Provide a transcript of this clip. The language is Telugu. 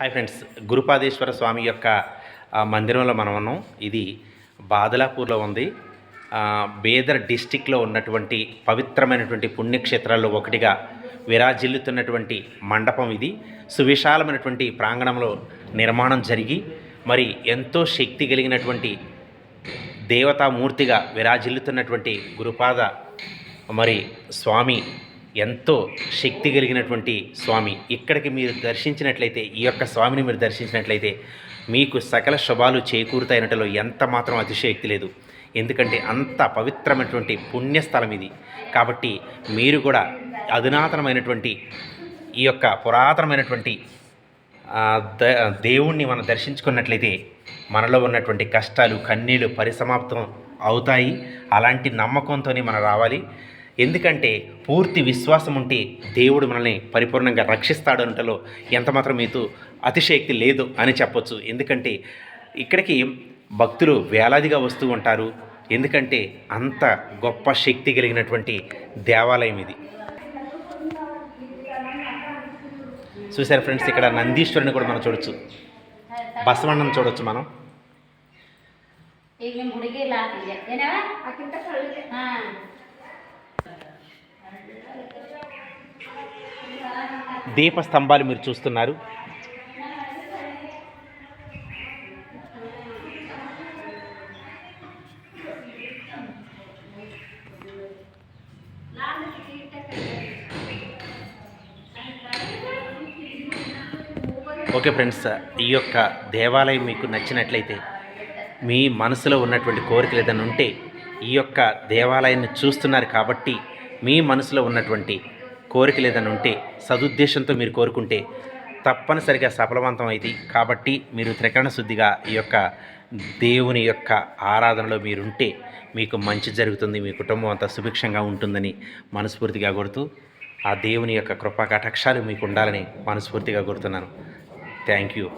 హాయ్ ఫ్రెండ్స్ గురుపాదేశ్వర స్వామి యొక్క మందిరంలో మనం ఉన్నాం. ఇది బాదలాపూర్లో ఉంది. బేదర్ డిస్టిక్లో ఉన్నటువంటి పవిత్రమైనటువంటి పుణ్యక్షేత్రాల్లో ఒకటిగా విరాజిల్లుతున్నటువంటి మండపం ఇది. సువిశాలమైనటువంటి ప్రాంగణంలో నిర్మాణం జరిగి మరి ఎంతో శక్తి కలిగినటువంటి దేవతామూర్తిగా విరాజిల్లుతున్నటువంటి గురుపాద మరి స్వామి ఎంతో శక్తి కలిగినటువంటి స్వామి. ఇక్కడికి మీరు దర్శించినట్లయితే ఈ యొక్క స్వామిని మీరు దర్శించినట్లయితే మీకు సకల శుభాలు చేకూరుతాయినట్లో ఎంత మాత్రం అతిశయక్తి లేదు. ఎందుకంటే అంత పవిత్రమైనటువంటి పుణ్యస్థలం ఇది. కాబట్టి మీరు కూడా అధునాతనమైనటువంటి ఈ యొక్క పురాతనమైనటువంటి ద దేవుణ్ణి మనం దర్శించుకున్నట్లయితే మనలో ఉన్నటువంటి కష్టాలు కన్నీళ్ళు పరిసమాప్తం అవుతాయి. అలాంటి నమ్మకంతోనే మనం రావాలి. ఎందుకంటే పూర్తి విశ్వాసం ఉంటే దేవుడు మనల్ని పరిపూర్ణంగా రక్షిస్తాడు అంటలో ఎంతమాత్రం మీతో అతిశయక్తి లేదు అని చెప్పొచ్చు. ఎందుకంటే ఇక్కడికి భక్తులు వేలాదిగా వస్తూ ఉంటారు. ఎందుకంటే అంత గొప్ప శక్తి కలిగినటువంటి దేవాలయం ఇది. చూసారు ఫ్రెండ్స్ ఇక్కడ నందీశ్వరుని కూడా మనం చూడొచ్చు. బసవన్నం చూడొచ్చు మనం. దీపస్తంభాలు దీప స్తంభాలు మీరు చూస్తున్నారు. ఓకే ఫ్రెండ్స్ ఈ యొక్క దేవాలయం మీకు నచ్చినట్లయితే మీ మనసులో ఉన్నటువంటి కోరికలు ఏదైనా ఉంటే ఈ యొక్క దేవాలయాన్ని చూస్తున్నారు కాబట్టి మీ మనసులో ఉన్నటువంటి కోరికలు ఏదైనా ఉంటే సదుద్దేశంతో మీరు కోరుకుంటే తప్పనిసరిగా సఫలవంతం అయితే కాబట్టి మీరు త్రికరణ శుద్ధిగా ఈ యొక్క దేవుని యొక్క ఆరాధనలో మీరుంటే మీకు మంచి జరుగుతుంది మీ కుటుంబం అంతా సుభిక్షంగా ఉంటుందని మనస్ఫూర్తిగా కోరుతూ ఆ దేవుని యొక్క కృపా కటాక్షాలు మీకు ఉండాలని మనస్ఫూర్తిగా కోరుతున్నాను. Thank you.